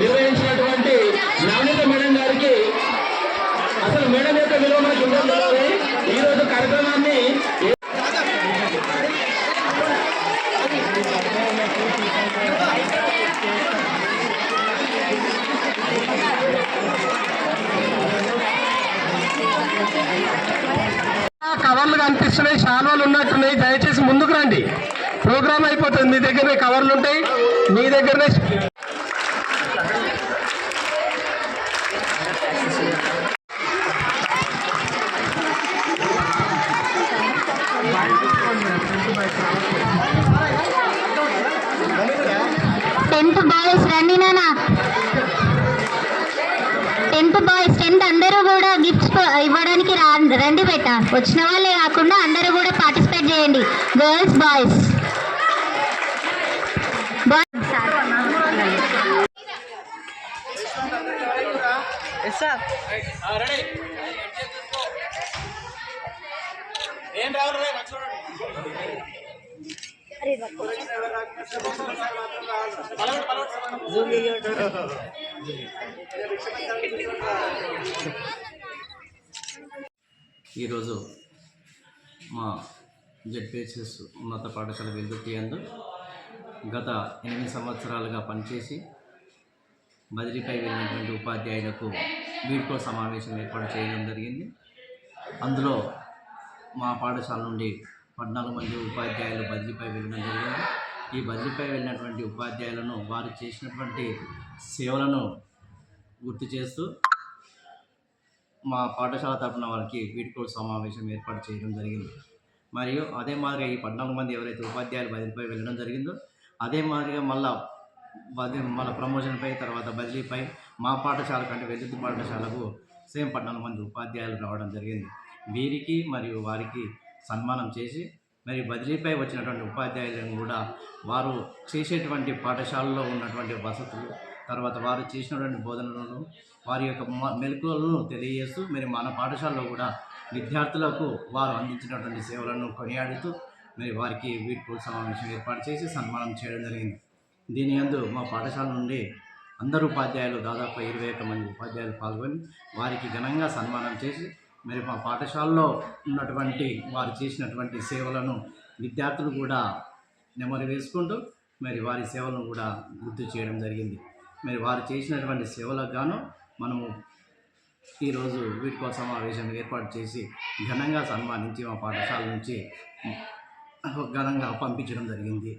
నిర్వహించినటువంటి నవనీత మేడం గారికి అసలు మేడం యొక్క విలువ మనకు ఉందో ఈ రోజు కార్యక్రమాన్ని కవర్లు కనిపిస్తున్నాయి శాలువాలు ఉన్నట్టున్నాయి. దయచేసి ముందుకు రండి. ప్రోగ్రామ్ అయిపోతుంది. మీ దగ్గరనే కవర్లు ఉంటాయి. మీ దగ్గరనే టెన్త్ బాయ్స్ రండి నానా టెన్త్ బాయ్స్ టెన్త్ అందరూ కూడా గిఫ్ట్స్ ఇవ్వడానికి రా రండి బెట్ట వచ్చిన వాళ్ళే కాకుండా అందరూ కూడా పార్టిసిపేట్ చేయండి. గర్ల్స్ బాయ్స్ ఈరోజు మా జెడ్పిహెచ్ఎస్ ఉన్నత పాఠశాల వెలుగుట్టి అందు గత ఎనిమిది సంవత్సరాలుగా పనిచేసి బదిలీపై వెళ్ళినటువంటి ఉపాధ్యాయులకు వీడ్కో సమావేశం ఏర్పాటు చేయడం జరిగింది. అందులో మా పాఠశాల నుండి పద్నాలుగు మంది ఉపాధ్యాయులు బదిలీపై వెళ్ళడం జరిగింది. ఈ బదిలీపై వెళ్ళినటువంటి ఉపాధ్యాయులను వారు చేసినటువంటి సేవలను గుర్తు చేస్తూ మా పాఠశాల తరఫున వారికి వీడ్కోలు సమావేశం ఏర్పాటు చేయడం జరిగింది. మరియు అదే మాదిరిగా ఈ పద్నాలుగు మంది ఎవరైతే ఉపాధ్యాయులు బదిలీపై వెళ్ళడం జరిగిందో అదే మాదిరిగా మళ్ళా బది మళ్ళీ ప్రమోషన్పై తర్వాత బదిలీపై మా పాఠశాల కంటే వెలుగు పాఠశాలకు సేమ్ పద్నాలుగు మంది ఉపాధ్యాయులు రావడం జరిగింది. వీరికి మరియు వారికి సన్మానం చేసి మరి బదిలీపై వచ్చినటువంటి ఉపాధ్యాయులను కూడా వారు చేసేటువంటి పాఠశాలలో ఉన్నటువంటి వసతులు తర్వాత వారు చేసినటువంటి బోధనలను వారి యొక్క మెలకువలను తెలియజేస్తూ మరి మన పాఠశాలలో కూడా విద్యార్థులకు వారు అందించినటువంటి సేవలను కొనియాడుతూ మరి వారికి వీడ్కోలు సమావేశం ఏర్పాటు చేసి సన్మానం చేయడం జరిగింది. దీని యందు మా పాఠశాల నుండి అందరు ఉపాధ్యాయులు దాదాపు ఇరవై ఒక్క మంది ఉపాధ్యాయులు పాల్గొని వారికి ఘనంగా సన్మానం చేసి మరి మా పాఠశాలలో ఉన్నటువంటి వారు చేసినటువంటి సేవలను విద్యార్థులు కూడా నెమరు వేసుకుంటూ మరి వారి సేవలను కూడా గుర్తు చేయడం జరిగింది. మరి వారు చేసినటువంటి సేవలకు గాను మనము ఈరోజు వీటికో సమావేశం ఏర్పాటు చేసి ఘనంగా సన్మానించి మా పాఠశాల నుంచి ఘనంగా పంపించడం జరిగింది.